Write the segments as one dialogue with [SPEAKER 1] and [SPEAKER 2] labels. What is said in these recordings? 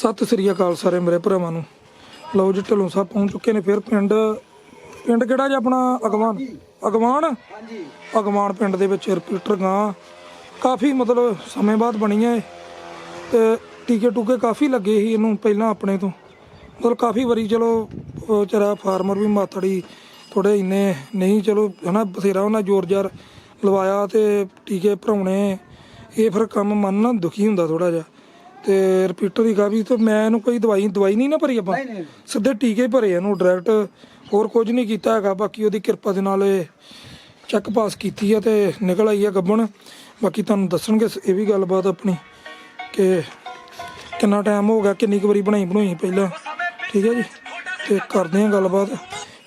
[SPEAKER 1] ਸਤਿ ਸ੍ਰੀ ਅਕਾਲ ਸਾਰੇ ਮੇਰੇ ਭਰਾਵਾਂ ਨੂੰ। ਲਓ ਜੀ ਢਿੱਲੋਂ ਸਾਹਿਬ ਪਹੁੰਚ ਚੁੱਕੇ ਨੇ ਫਿਰ ਪਿੰਡ। ਪਿੰਡ ਕਿਹੜਾ ਜੀ ਆਪਣਾ? ਅਗਵਾਨ। ਅਗਵਾਨ?
[SPEAKER 2] ਹਾਂਜੀ।
[SPEAKER 1] ਅਗਵਾਨ ਪਿੰਡ ਦੇ ਵਿੱਚ ਰਿਪੀਟਰ ਗਾਂ। ਕਾਫੀ ਮਤਲਬ ਸਮੇਂ ਬਾਅਦ ਬਣੀ ਹੈ। ਤੇ ਟੀਕੇ ਟੂਕੇ ਕਾਫੀ ਲੱਗੇ ਸੀ ਇਹਨੂੰ ਪਹਿਲਾਂ ਆਪਣੇ ਤੋਂ। ਮਤਲਬ ਕਾਫੀ ਵਾਰੀ ਚਲੋ ਵਿਚਾਰਾ ਫਾਰਮਰ ਵੀ ਮਾਤੜੀ ਥੋੜੇ ਇੰਨੇ ਨਹੀਂ ਚਲੋ ਹਨਾ ਬਥੇਰਾ ਉਹਨਾਂ ਜ਼ੋਰ ਜ਼ਾਰ ਲਵਾਇਆ ਤੇ ਟੀਕੇ ਭਰਾਉਣੇ ਇਹ ਫਿਰ ਕੰਮ ਮਨ ਨਾ ਦੁਖੀ ਹੁੰਦਾ ਥੋੜਾ ਜਿਹਾ। ਤੇ ਰਿਪੀਟਰ ਦੀ ਕਾਫੀ ਤੇ ਮੈਂ ਇਹਨੂੰ ਕੋਈ ਦਵਾਈ ਦਵਾਈ ਨਹੀਂ ਨਾ ਭਰੀ ਆਪਾਂ।
[SPEAKER 2] ਨਹੀਂ, ਨਹੀਂ।
[SPEAKER 1] ਸਿੱਧੇ ਟੀਕੇ ਭਰੇ ਇਹਨੂੰ ਡਾਇਰੈਕਟ ਹੋਰ ਕੁਝ ਨਹੀਂ ਕੀਤਾ ਹੈਗਾ ਬਾਕੀ ਉਹਦੀ ਕਿਰਪਾ ਦੇ ਨਾਲ ਇਹ ਚੈੱਕ ਪਾਸ ਕੀਤੀ ਹੈ ਤੇ ਨਿਕਲ ਆਈ ਹੈ ਗੱਬਣ। ਬਾਕੀ ਤੁਹਾਨੂੰ ਦੱਸਣਗੇ ਇਹ ਵੀ ਗੱਲਬਾਤ ਆਪਣੀ ਕਿ ਕਿੰਨਾ ਟਾਈਮ ਹੋ ਗਿਆ ਕਿੰਨੀ ਕੁ ਵਾਰੀ ਬਣਾਈ ਬਣਾਈ ਪਹਿਲਾਂ। ਠੀਕ ਹੈ ਜੀ? ਤੇ ਕਰਦੇ ਹਾਂ ਗੱਲਬਾਤ।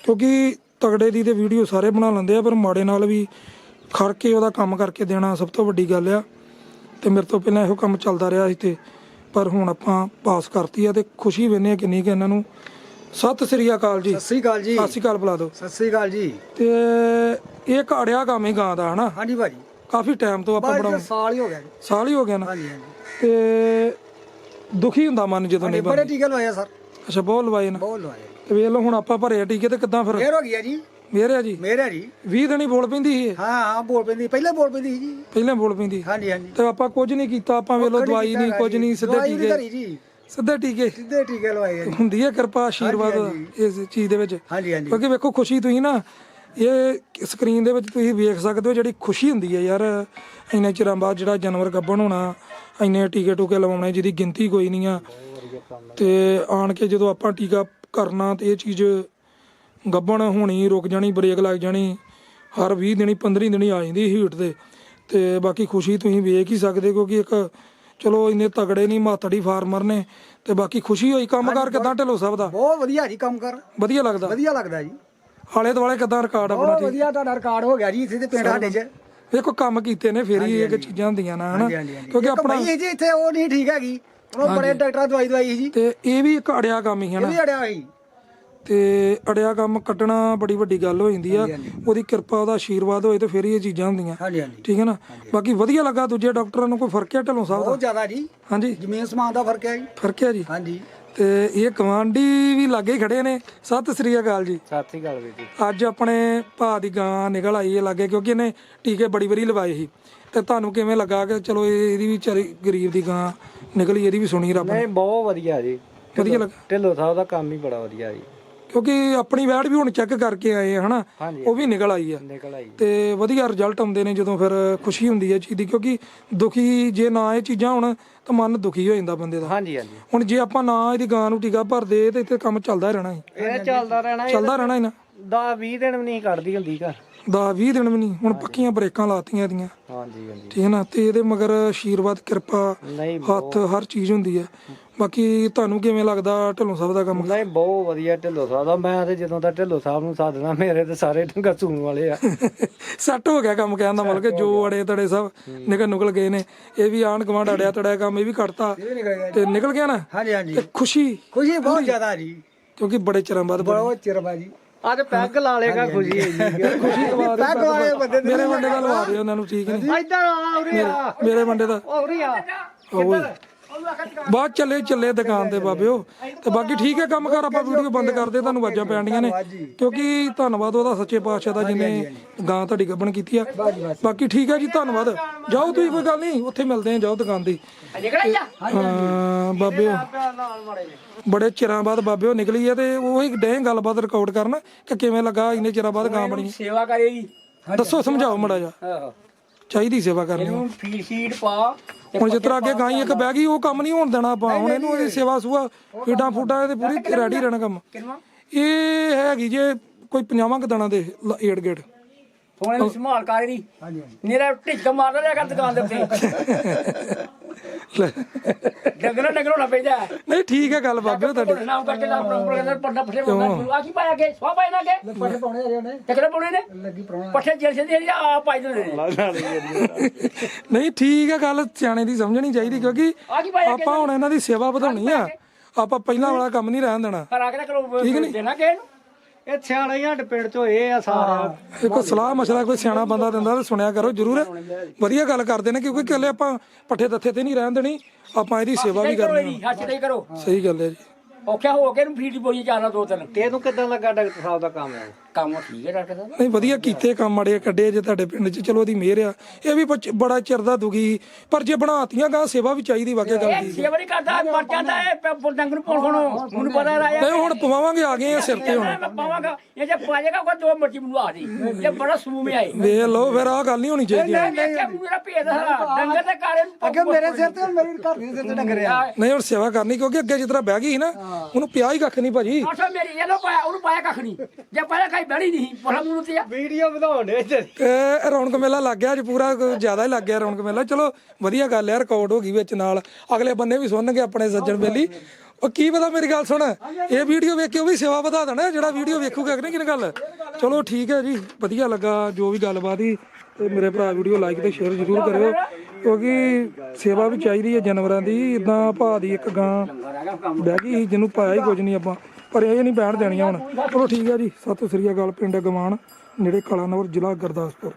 [SPEAKER 1] ਕਿਉਂਕਿ ਤਗੜੇ ਦੀ ਤੇ ਵੀਡੀਓ ਸਾਰੇ ਬਣਾ ਲੈਂਦੇ ਆ ਪਰ ਮਾੜੇ ਨਾਲ ਵੀ ਖੜ ਕੇ ਉਹਦਾ ਕੰਮ ਕਰਕੇ ਦੇਣਾ ਸਭ ਤੋਂ ਵੱਡੀ ਗੱਲ ਆ। ਤੇ ਮੇਰੇ ਤੋਂ ਪਹਿਲਾਂ ਇਹੋ ਕੰਮ ਚੱਲਦਾ ਰਿਹਾ ਸੀ ਤੇ ਪਰ ਹੁਣ ਆਪਾਂ ਪਾਸ ਕਰਤੀ ਆ ਤੇ ਖੁਸ਼ੀ ਵੇਨੇ ਆ ਕਿੰਨੀ ਕਿ ਇਹਨਾਂ ਨੂੰ। ਸਤਿ ਸ੍ਰੀ ਅਕਾਲ ਜੀ।
[SPEAKER 2] ਸਤਿ ਸ੍ਰੀ ਅਕਾਲ ਜੀ।
[SPEAKER 1] ਸਤਿ ਸ੍ਰੀ ਅਕਾਲ ਬੁਲਾ ਦਿਓ।
[SPEAKER 2] ਸਤਿ ਸ੍ਰੀ ਅਕਾਲ ਜੀ।
[SPEAKER 1] ਤੇ ਇਹ ਅੜਿਆ ਕੰਮ ਹੀ ਗਾਂ ਦਾ ਹਨਾ?
[SPEAKER 2] ਹਾਂਜੀ ਭਾਜੀ।
[SPEAKER 1] ਕਾਫੀ ਟਾਈਮ ਤੋਂ ਆਪਾਂ ਬਣਾਉਂ
[SPEAKER 2] ਸਾਲ ਹੀ ਹੋ ਗਿਆ ਜੀ।
[SPEAKER 1] ਸਾਲ ਹੀ ਹੋ ਗਿਆ ਨਾ?
[SPEAKER 2] ਹਾਂਜੀ ਹਾਂਜੀ।
[SPEAKER 1] ਤੇ ਦੁਖੀ ਹੁੰਦਾ ਮਨ ਜਦੋਂ ਨਹੀਂ
[SPEAKER 2] ਬੜੇ ਟੀਕੇ ਲਵਾਏ ਸਰ।
[SPEAKER 1] ਅੱਛਾ ਬਹੁਤ ਲਵਾਏ ਨਾ।
[SPEAKER 2] ਬਹੁਤ ਲਵਾਏ।
[SPEAKER 1] ਤੇ ਵੇਖ ਲਓ ਹੁਣ ਆਪਾਂ ਭਰੇ ਟੀਕੇ ਤੇ ਕਿੱਦਾਂ ਫਿਰ?
[SPEAKER 2] ਫੇਰ ਹੋ ਗਿਆ ਜੀ।
[SPEAKER 1] ਮੇਰੇ ਜੀ।
[SPEAKER 2] ਮੇਰਾ ਜੀ।
[SPEAKER 1] 20 ਦਿਨ ਹੀ ਬੋਲ ਪੈਂਦੀ ਸੀ ਇਹ।
[SPEAKER 2] ਹਾਂ ਹਾਂ ਬੋਲ ਪੈਂਦੀ ਪਹਿਲਾਂ ਬੋਲ ਪੈਂਦੀ ਸੀ ਜੀ।
[SPEAKER 1] ਪਹਿਲਾਂ ਬੋਲ ਪੈਂਦੀ।
[SPEAKER 2] ਹਾਂਜੀ ਹਾਂਜੀ।
[SPEAKER 1] ਤੇ ਆਪਾਂ ਕੁਝ ਨਹੀਂ ਕੀਤਾ ਆਪਾਂ ਵੇਖ ਲਓ ਦਵਾਈ ਨਹੀਂ ਕੁਝ ਨਹੀਂ ਸਿੱਧੇ
[SPEAKER 2] ਦਵਾਈ
[SPEAKER 1] ਟੀਕੇ।
[SPEAKER 2] ਜੀ।
[SPEAKER 1] ਸਿੱਧੇ ਟੀਕੇ।
[SPEAKER 2] ਸਿੱਧੇ ਟੀਕੇ ਲਵਾਏ ਆ ਜੀ।
[SPEAKER 1] ਹੁੰਦੀ ਹੈ ਕਿਰਪਾ ਆਸ਼ੀਰਵਾਦ ਇਸ ਚੀਜ਼ ਦੇ ਵਿੱਚ।
[SPEAKER 2] ਹਾਂਜੀ ਹਾਂਜੀ।
[SPEAKER 1] ਕਿਉਂਕਿ ਵੇਖੋ ਖੁਸ਼ੀ ਤੁਸੀਂ ਨਾ ਇਹ ਸਕਰੀਨ ਦੇ ਵਿੱਚ ਤੁਸੀਂ ਵੇਖ ਸਕਦੇ ਹੋ ਜਿਹੜੀ ਖੁਸ਼ੀ ਹੁੰਦੀ ਹੈ ਯਾਰ। ਇੰਨੇ ਚਿਰਾਂ ਬਾਅਦ ਜਿਹੜਾ ਜਾਨਵਰ ਗੱਭਣ ਹੋਣਾ ਇੰਨੇ ਟੀਕੇ ਟੂਕੇ ਲਵਾਉਣੇ ਜਿਹਦੀ ਗਿਣਤੀ ਕੋਈ ਨਹੀਂ ਆ। ਤੇ ਆਣ ਕੇ ਜਦੋਂ ਆਪਾਂ ਟੀਕਾ ਕਰਨਾ ਤੇ ਇਹ ਚੀਜ਼ ਗੱਭਣ ਹੋਣੀ ਰੁਕ ਜਾਣੀ ਬ੍ਰੇਕ ਲੱਗ ਜਾਣੀ ਹਰ 20 ਦਿਨੀ 15 ਦਿਨੀ ਆ ਜਾਂਦੀ ਹੀਟ ਤੇ। ਤੇ ਬਾਕੀ ਖੁਸ਼ੀ ਤੁਸੀਂ ਵੇਖ ਹੀ ਸਕਦੇ ਕਿਉਂਕਿ ਇੱਕ ਚਲੋ ਇੰਨੇ ਤਗੜੇ ਨਹੀਂ ਮਾਤੜੀ ਫਾਰਮਰ ਨੇ ਤੇ ਬਾਕੀ ਖੁਸ਼ੀ ਹੋਈ ਕੰਮ ਕਰ ਕਿਦਾਂ ਢਿੱਲੋ ਸਾਹਿਬ ਦਾ?
[SPEAKER 2] ਬਹੁਤ ਵਧੀਆ ਜੀ ਕੰਮ ਕਰ।
[SPEAKER 1] ਵਧੀਆ ਲੱਗਦਾ?
[SPEAKER 2] ਵਧੀਆ ਲੱਗਦਾ ਜੀ।
[SPEAKER 1] ਆਲੇ ਦੁਆਲੇ ਕਿਦਾਂ ਰਿਕਾਰਡ ਆਪਣਾ
[SPEAKER 2] ਬਹੁਤ ਵਧੀਆ ਤੁਹਾਡਾ ਰਿਕਾਰਡ ਹੋ ਗਿਆ ਜੀ ਇੱਥੇ ਦੇ ਪਿੰਡ ਸਾਡੇ 'ਚ।
[SPEAKER 1] ਵੇਖੋ ਕੰਮ ਕੀਤੇ ਨੇ ਫੇਰ ਹੀ ਇਹ ਚੀਜ਼ਾਂ ਹੁੰਦੀਆਂ ਨਾ ਹਨਾ?
[SPEAKER 2] ਹਾਂਜੀ ਹਾਂਜੀ ਹਾਂਜੀ।
[SPEAKER 1] ਕਿਉਂਕਿ
[SPEAKER 2] ਇੱਕ
[SPEAKER 1] ਆਪਣਾ
[SPEAKER 2] ਬਈ ਜੀ ਇੱਥੇ ਉਹ ਨਹੀਂ ਠੀਕ ਹੈਗੀ। ਉਹ ਬੜੇ ਡਾਕਟਰਾਂ ਦਵਾਈ ਦਵਾਈ ਸੀ ਜੀ।
[SPEAKER 1] ਤੇ ਇਹ ਵੀ ਇੱਕ ਅੜਿਆ ਕੰਮ ਹੀ ਹੈ
[SPEAKER 2] ਇਹ
[SPEAKER 1] ਨਾ?
[SPEAKER 2] ਵੀ ਅੜਿਆ ਹੋਈ
[SPEAKER 1] ਤੇ ਅੜਿਆ ਕੰਮ ਕੱਟਣਾ ਬੜੀ ਵੱਡੀ ਗੱਲ ਹੋ ਜਾਂਦੀ ਆ। ਉਹਦੀ ਕਿਰਪਾ ਉਹਦਾ ਆਸ਼ੀਰਵਾਦ ਹੋਏ ਤੇ ਫੇਰ ਹੀ ਇਹ ਚੀਜ਼ਾਂ ਹੁੰਦੀਆਂ।
[SPEAKER 2] ਹਾਂਜੀ ਹਾਂਜੀ।
[SPEAKER 1] ਠੀਕ ਹੈ ਨਾ? ਬਾਕੀ ਵਧੀਆ ਲੱਗਾ ਦੂਜੇ ਡਾਕਟਰਾਂ ਨੂੰ ਕੋਈ ਫ਼ਰਕ ਹੈ ਢਲੋਂ ਸਾਹਿਬ ਦਾ?
[SPEAKER 2] ਬਹੁਤ ਜ਼ਿਆਦਾ ਜੀ।
[SPEAKER 1] ਹਾਂਜੀ।
[SPEAKER 2] ਜ਼ਮੀਨ ਸਮਾਨ ਦਾ ਫ਼ਰਕ ਹੈ ਜੀ।
[SPEAKER 1] ਫ਼ਰਕ ਹੈ ਜੀ?
[SPEAKER 2] ਹਾਂਜੀ।
[SPEAKER 1] ਤੇ ਇਹ ਗਵਾਂਢੀ ਵੀ ਲਾਗੇ ਖੜੇ ਨੇ। ਸਤਿ ਸ੍ਰੀ ਅਕਾਲ ਜੀ।
[SPEAKER 3] ਸਤਿ ਸ੍ਰੀ ਅਕਾਲ ਵੀਰ ਜੀ।
[SPEAKER 1] ਅੱਜ ਆਪਣੇ ਭਾ ਦੀ ਗਾਂ ਨਿਕਲ ਆਈ ਹੈ ਲਾਗੇ ਕਿਉਂਕਿ ਇਹਨੇ ਟੀਕੇ ਬੜੀ ਵਾਰੀ ਲਵਾਏ ਸੀ। ਤੇ ਤੁਹਾਨੂੰ ਕਿਵੇਂ ਲੱਗਾ ਕਿ ਚਲੋ ਇਹ- ਇਹਦੀ ਵੀ ਵਿਚਾਰੀ ਗਰੀਬ ਦੀ ਗਾਂ ਨਿਕਲੀ ਇਹਦੀ ਵੀ ਸੁਣੀ ਰੱਬ ਨੇ?
[SPEAKER 3] ਨਹੀਂ ਬਹੁਤ ਵਧੀਆ ਜੀ।
[SPEAKER 1] ਵਧੀਆ ਲੱਗਾ?
[SPEAKER 3] ਢਿੱਲੋਂ ਸਾਹਿਬ ਦਾ ਕੰਮ ਹੀ ਬੜਾ ਵਧੀਆ ਜੀ।
[SPEAKER 1] ਕਿਉਂਕਿ ਆਪਣੀ ਵੈਟ ਵੀ ਹੁਣ ਚੈੱਕ ਕਰਕੇ ਆਏ ਆ ਹਨਾ? ਉਹ ਵੀ ਨਿਕਲ ਆਈ ਆ।
[SPEAKER 3] ਨਿਕਲ ਆਈ।
[SPEAKER 1] ਤੇ ਵਧੀਆ ਰਿਜ਼ਲਟ ਆਉਂਦੇ ਨੇ ਜਦੋਂ ਫਿਰ ਖੁਸ਼ੀ ਹੁੰਦੀ ਹੈ ਚੀਜ਼ ਦੀ ਕਿਉਂਕਿ ਦੁਖੀ ਜੇ ਨਾ ਇਹ ਚੀਜ਼ਾਂ ਹੋਣ ਤਾਂ ਮਨ ਦੁਖੀ ਹੋ ਜਾਂਦਾ ਬੰਦੇ ਦਾ।
[SPEAKER 3] ਹਾਂਜੀ ਹਾਂਜੀ।
[SPEAKER 1] ਹੁਣ ਜੇ ਆਪਾਂ ਨਾ ਇਹਦੀ ਗਾਂ ਨੂੰ ਟੀਕਾ ਭਰਦੇ ਤੇ ਇੱਥੇ ਕੰਮ ਚੱਲਦਾ ਰਹਿਣਾ ਹੀ।
[SPEAKER 3] ਇਹ ਚੱਲਦਾ ਰਹਿਣਾ
[SPEAKER 1] ਚੱਲਦਾ ਰਹਿਣਾ ਹੀ ਨਾ।
[SPEAKER 3] 10 20 ਦਿਨ ਵੀ ਨਹੀਂ ਕੱਢਦੀ ਹੁੰਦੀ ਘਰ।
[SPEAKER 1] ਦਾ 20 ਦਿਨ ਵੀ ਨਹੀਂ। ਹੁਣ ਪੱਕੀਆਂ ਬ੍ਰੇਕਾਂ ਲਾਤੀਆਂ ਇਹਦੀਆਂ।
[SPEAKER 3] ਹਾਂਜੀ ਹਾਂਜੀ।
[SPEAKER 1] ਠੀਕ ਹੈ ਨਾ? ਤੇ ਇਹਦੇ ਮਗਰ ਆਸ਼ੀਰਵਾਦ ਕਿਰਪਾ
[SPEAKER 3] ਨਹੀਂ
[SPEAKER 1] ਹੱਥ ਹਰ ਚੀਜ਼ ਹੁੰਦੀ ਹੈ। ਬਾਕੀ ਤੁਹਾਨੂੰ ਕਿਵੇਂ ਲੱਗਦਾ ਢਿੱਲੋਂ ਸਾਹਿਬ ਦਾ ਕੰਮ?
[SPEAKER 3] ਨਹੀਂ ਬਹੁਤ ਵਧੀਆ ਢਿੱਲੋਂ ਸਾਹਿਬ ਦਾ। ਮੈਂ ਤੇ ਜਦੋਂ ਦਾ ਢਿੱਲੋਂ ਸਾਹਿਬ ਨੂੰ ਸਾਧਣਾ ਮੇਰੇ ਤੇ ਸਾਰੇ ਡੰਗਰ ਸੂਣ ਵਾਲੇ ਆ।
[SPEAKER 1] ਸੈੱਟ ਹੋ ਗਿਆ ਕੰਮ ਕਹਿਣ ਦਾ ਮਤਲਬ ਕਿ ਜੋ ਅੜੇ ਤੜੇ ਸਭ ਨਿਕਲ ਨਿਕਲ ਗਏ ਨੇ। ਇਹ ਵੀ ਆਣ ਗਵਾਂਡ ਅੜਿਆ ਤੜਿਆ ਕੰਮ ਇਹ ਵੀ ਕੱਟਤਾ
[SPEAKER 2] ਜੀ।
[SPEAKER 1] ਤੇ ਨਿਕਲ ਗਿਆ ਨਾ?
[SPEAKER 2] ਹਾਂਜੀ ਹਾਂਜੀ।
[SPEAKER 1] ਖੁਸ਼ੀ?
[SPEAKER 2] ਖੁਸ਼ੀ ਬਹੁਤ ਜ਼ਿਆਦਾ ਜੀ।
[SPEAKER 1] ਕਿਉਂਕਿ ਬੜੇ ਚਿਰਾਂ ਬਾਅਦ।
[SPEAKER 2] ਬਹੁਤ ਚਿਰ ਬਾਅਦ ਜੀ।
[SPEAKER 3] ਅੱਜ ਪੈਗ ਲਾ ਲੇਗਾ ਖੁਸ਼ੀ ਹੈ ਜੀ
[SPEAKER 1] ਖੁਸ਼ੀ ਲਵਾ ਦਿਓ,
[SPEAKER 2] ਪੈਗ ਵਾਲੇ ਬੰਦੇ ਦੇ
[SPEAKER 1] ਮੇਰੇ ਵੰਡੇ ਦਾ ਲਵਾ ਦਿਓ ਉਹਨਾਂ ਨੂੰ ਠੀਕ ਨਹੀਂ?
[SPEAKER 3] ਇੱਧਰ ਆ ਉਰੇ ਆ।
[SPEAKER 1] ਮੇਰੇ ਵੰਡੇ ਦਾ।
[SPEAKER 3] ਉਰੇ ਆ।
[SPEAKER 1] ਓਏ ਬਾਅਦ ਚੱਲੇ ਚੱਲੇ ਦੁਕਾਨ ਤੇ ਬਾਬਿਓ। ਤੇ ਬਾਕੀ ਠੀਕ ਹੈ ਕੰਮ ਕਰ ਆਪਾਂ ਵੀਡੀਓ ਬੰਦ ਕਰਦੇ ਤੁਹਾਨੂੰ ਵਾਜਾਂ ਪੈਣੀਆਂ ਨੇ। ਕਿਉਂਕਿ ਧੰਨਵਾਦ ਉਹਦਾ ਸੱਚੇ ਪਾਤਸ਼ਾਹ ਦਾ ਜਿਹਨੇ ਗਾਂ ਤੁਹਾਡੀ ਗੱਬਣ ਕੀਤੀ ਆ। ਬਾਕੀ ਠੀਕ ਹੈ ਜੀ ਧੰਨਵਾਦ। ਜਾਓ ਤੁਸੀਂ ਕੋਈ ਗੱਲ ਨਹੀਂ ਉੱਥੇ ਮਿਲਦੇ ਆ ਜਾਓ ਦੁਕਾਨ ਤੇ। ਹਾਂ ਬਾਬਿਓ। ਬੜੇ ਚਿਰਾਂ ਬਾਅਦ ਬਾਬਿਓ ਨਿਕਲੀ ਹੈ ਤੇ ਉਹੀ ਡੇ ਗੱਲਬਾਤ ਰਿਕਾਰਡ ਕਰਨ ਕਿ ਕਿਵੇਂ ਲੱਗਾ ਇੰਨੇ ਚਿਰਾਂ ਬਾਅਦ ਗਾਂ ਬਣੀ।
[SPEAKER 3] ਸੇਵਾ ਕਰੇਗੀ
[SPEAKER 1] ਦੱਸੋ ਸਮਝਾਓ ਮੜਾ ਜਾ
[SPEAKER 3] ਆਹੋ।
[SPEAKER 1] ਚਾਹੀਦੀ ਸੇਵਾ ਕਰਨੀ।
[SPEAKER 3] ਇਹਨੂੰ ਫੀਡ ਸ਼ੀਟ ਪਾ
[SPEAKER 1] ਹੁਣ ਜਿਸ ਤਰ੍ਹਾਂ ਅੱਗੇ ਗਾਂ ਹੀ ਇੱਕ ਬਹਿ ਗਈ ਉਹ ਕੰਮ ਨਹੀਂ ਹੋਣ ਦੇਣਾ ਆਪਾਂ। ਹੁਣ ਇਹਨੂੰ ਇਹਦੀ ਸੇਵਾ ਸੁਆ ਫੀਡਾਂ ਫੂਡਾਂ ਇਹਦੇ ਪੂਰੀ ਰੈਡੀ ਰਹਿਣਾ ਕੰਮ।
[SPEAKER 3] ਕਿੰਨਾ?
[SPEAKER 1] ਇਹ ਹੈਗੀ ਜੇ ਕੋਈ 50 ਕ ਦਿਨਾਂ ਦੇ ਏੜ ਗੇੜ।
[SPEAKER 3] ਹੁਣ ਇਹਨੂੰ ਸੰਭਾਲ ਕਰ ਰਹੀ
[SPEAKER 2] ਹਾਂਜੀ ਹਾਂਜੀ।
[SPEAKER 3] ਮੇਰਾ ਢਿੱਕ ਮਾਰਦਾ ਰਿਹਾ ਕਰ ਦੁਕਾਨ ਦੇ ਉੱਤੇ। ਡੰਗਰਾਂ ਡੰਗਰੋਂ ਨਾ ਪੈਂਦਾ
[SPEAKER 1] ਨਹੀਂ ਠੀਕ ਹੈ ਗੱਲ ਬਾਬੇ ਉਹ ਤੁਹਾਡੀ।
[SPEAKER 3] ਨਾਮ ਕਰਕੇ ਦਾ ਪ੍ਰੋਗਰਾਮ ਕਹਿੰਦਾ ਪੱਟਾ ਪੱਠੇ ਪਾਉਂਦਾ। ਆ ਕੀ ਪਾਇਆ ਕੇ ਸਵਾ ਪਾਇਆ ਨਾ ਕੇ
[SPEAKER 2] ਪੱਠੇ ਪਾਉਣੇ ਆ ਉਹਨੇ।
[SPEAKER 3] ਟਕੜੇ ਪਾਉਣੇ ਨੇ?
[SPEAKER 2] ਲੱਗੀ ਪਰਾਉਣਾ
[SPEAKER 3] ਪੱਠੇ ਜਲ ਸੰਦੇ ਆ ਪਾਈ ਦਿੰਦੇ ਨੇ।
[SPEAKER 1] ਨਹੀਂ ਠੀਕ ਹੈ ਗੱਲ ਸਿਆਣੇ ਦੀ ਸਮਝਣੀ ਚਾਹੀਦੀ ਕਿਉਂਕਿ ਆਪਾਂ ਹੁਣ ਇਹਨਾਂ ਦੀ ਸੇਵਾ ਵਧਾਉਣੀ ਆ। ਆਪਾਂ ਪਹਿਲਾਂ ਵਾਲਾ ਕੰਮ ਨਹੀਂ ਰਹਿਣ ਦੇਣਾ।
[SPEAKER 3] ਕਰਾ ਕੇ ਕਰੋ ਦੇਣਾ ਕੇ ਇਹਨੂੰ ਇਹ ਸਿਆਣੇ ਹੱਡ ਪਿੰਡ ਚੋਂ ਇਹ ਆ ਸਾਰਾ।
[SPEAKER 1] ਇਹ ਕੋਈ ਸਲਾਹ ਮਸ਼ਵਰਾ ਕੋਈ ਸਿਆਣਾ ਬੰਦਾ ਦਿੰਦਾ ਤਾਂ ਸੁਣਿਆ ਕਰੋ ਜਰੂਰ। ਵਧੀਆ ਗੱਲ ਕਰਦੇ ਨੇ ਕਿਉਂਕਿ ਇਕੱਲੇ ਆਪਾਂ ਪੱਠੇ ਦੱਥੇ ਤੇ ਨਹੀਂ ਰਹਿਣ ਦੇਣੀ ਆਪਾਂ ਇਹਦੀ ਸੇਵਾ ਵੀ
[SPEAKER 4] ਕਰੋ
[SPEAKER 1] ਕਰਨੀ
[SPEAKER 4] ਨਹੀਂ ਕਰੋ।
[SPEAKER 1] ਸਹੀ ਗੱਲ ਹੈ ਜੀ।
[SPEAKER 4] ਔਖਾ ਹੋ ਕੇ ਨੂੰ ਫੀਟ ਬੋਲੀ ਜਾਣਾ ਦੋ ਤਿੰਨ।
[SPEAKER 3] ਤੈਨੂੰ ਕਿਦਾਂ ਲੱਗਾ ਡਾਕਟਰ ਸਾਹਿਬ ਦਾ ਕੰਮ ਹੈ?
[SPEAKER 4] ਕੰਮ ਠੀਕ ਹੈ ਡਾਕਟਰ ਸਾਹਿਬ।
[SPEAKER 1] ਨਹੀਂ ਵਧੀਆ ਕੀਤੇ ਕੰਮ ਮਾੜੇ ਕੱਢੇ ਜੇ ਤੁਹਾਡੇ ਪਿੰਡ 'ਚ। ਚਲੋ ਉਹਦੀ ਮਿਹਰ ਆ। ਇਹ ਵੀ ਬੱਚ- ਬੜਾ ਚਿਰ ਦਾ ਦੁਖੀ। ਪਰ ਜੇ ਬਣਾਤੀਆਂ ਗਾ ਸੇਵਾ ਵੀ ਚਾਹੀਦੀ ਵਾਕਿਆ ਗੱਲ
[SPEAKER 4] ਇਹ
[SPEAKER 1] ਦੀ
[SPEAKER 4] ਸੇਵਾ ਨਹੀਂ ਕਰਦਾ ਮਰ ਜਾਂਦਾ ਹੈ ਡੰਗ ਨੂੰ ਪਾਉਣ ਖਣੋ ਮੈਨੂੰ ਪਤਾ ਰਾਇਆ
[SPEAKER 1] ਨਹੀਂ ਹੁਣ ਪਵਾਵਾਂਗੇ ਆ ਗਏ ਆ ਸਿਰ ਤੇ ਹੁਣ।
[SPEAKER 4] ਮੈਂ ਪਾਵਾਂਗਾ। ਇਹ ਜੇ ਪਾਜੇਗਾ ਕੋਈ ਦੋ ਮਰਜ਼ੀ ਮੈਨੂੰ ਆ ਜੀ ਇਹ ਬੜਾ ਸਮੂਹ ਮੇ ਆਏ
[SPEAKER 1] ਵੇਖ ਲਓ ਫਿਰ ਆਹ ਗੱਲ ਨਹੀਂ ਹੋਣੀ ਚਾਹੀਦੀ।
[SPEAKER 4] ਮੈਂ ਵੇਖਿਆ ਮੇਰਾ ਭੇਦ ਹੈ ਡੰਗਰ ਦੇ ਕਾਰੇ ਨੂੰ
[SPEAKER 2] ਅੱਗੇ ਮੇਰੇ ਸਿਰ ਤੇ ਹੁਣ ਮੇਰੀ ਘਰ ਦੀ ਸਿਰ ਤੇ ਡੰਗਰਿਆ
[SPEAKER 1] ਨਹੀਂ ਹੁਣ ਸੇਵਾ ਕਰਨੀ ਕਿਉਂਕਿ ਅੱਗੇ ਜਿਸ ਤਰ੍ਹਾਂ ਬਹਿ ਗਈ ਸੀ ਨਾ ਉਹਨੂੰ ਪਿਆ ਹੀ ਕੱਖ ਨਹੀਂ ਭਾਜੀ।
[SPEAKER 4] ਆਸਾ ਮੇਰੀ ਇਹ ਲੋ ਪਾਇਆ ਉਹਨੂੰ ਪਾਇਆ ਕੱਖ ਨਹੀਂ। ਜੇ ਪਾਇਆ ਕਾਈ ਬੜੀ ਨਹੀਂ ਪੜਾ ਮੂੰਹ ਤੇ ਆ।
[SPEAKER 3] ਵੀਡੀਓ ਬਣਾਉਣ ਦੇ ਇੱਧਰ
[SPEAKER 1] ਤੇ ਰੌਣਕ ਮੇਲਾ ਲੱਗ ਗਿਆ ਅੱਜ ਪੂਰਾ ਜ਼ਿਆਦਾ ਹੀ ਲੱਗ ਗਿਆ ਰੌਣਕ ਮੇਲਾ। ਚਲੋ ਵਧੀਆ ਗੱਲ ਹੈ ਰਿਕਾਰਡ ਹੋ ਗਈ ਵਿੱਚ ਨਾਲ। ਅਗਲੇ ਬੰਨੇ ਵੀ ਸੁਣਨਗੇ ਆਪਣੇ ਸੱਜਣ ਬੇਲੀ। ਉਹ ਕੀ ਪਤਾ ਮੇਰੀ ਗੱਲ ਸੁਣ ਇਹ ਵੀਡੀਓ ਵੇਖ ਕੇ ਉਹ ਵੀ ਸੇਵਾ ਵਧਾ ਦੇਣਾ ਜਿਹੜਾ ਵੀਡੀਓ ਵੇਖੂਗਾ ਕਿ ਨਹੀਂ ਕਿਨ ਗੱਲ? ਚਲੋ ਠੀਕ ਹੈ ਜੀ ਵਧੀਆ ਲੱਗਾ ਜੋ ਵੀ ਗੱਲਬਾਤ ਹੀ ਤੇ ਮੇਰੇ ਭਰਾ ਵੀਡੀਓ ਲਾਈਕ ਤੇ ਸ਼ੇਅਰ ਜ਼ਰੂਰ ਕਰਿਓ ਕਿਉਂਕਿ ਸੇਵਾ ਵੀ ਚਾਹੀਦੀ ਹੈ ਜਾਨਵਰਾਂ ਦੀ ਇਦਾਂ ਭਾ ਦੀ ਇੱਕ ਗਾਂ ਬਹਿ ਗਈ ਸੀ, ਜਿਹਨੂੰ ਪਾਇਆ ਹੀ ਕੁਝ ਨਹੀਂ ਆਪਾਂ ਪਰ ਇਹ ਨਹੀਂ ਬੈਠ ਦੇਣੀਆਂ ਹੁਣ। ਚਲੋ ਠੀਕ ਹੈ ਜੀ ਸਤਿ ਸ੍ਰੀ ਅਕਾਲ ਪਿੰਡ ਗਵਾਨ ਨੇੜੇ ਕਲਾਨੌਰ ਜ਼ਿਲ੍ਹਾ ਗੁਰਦਾਸਪੁਰ।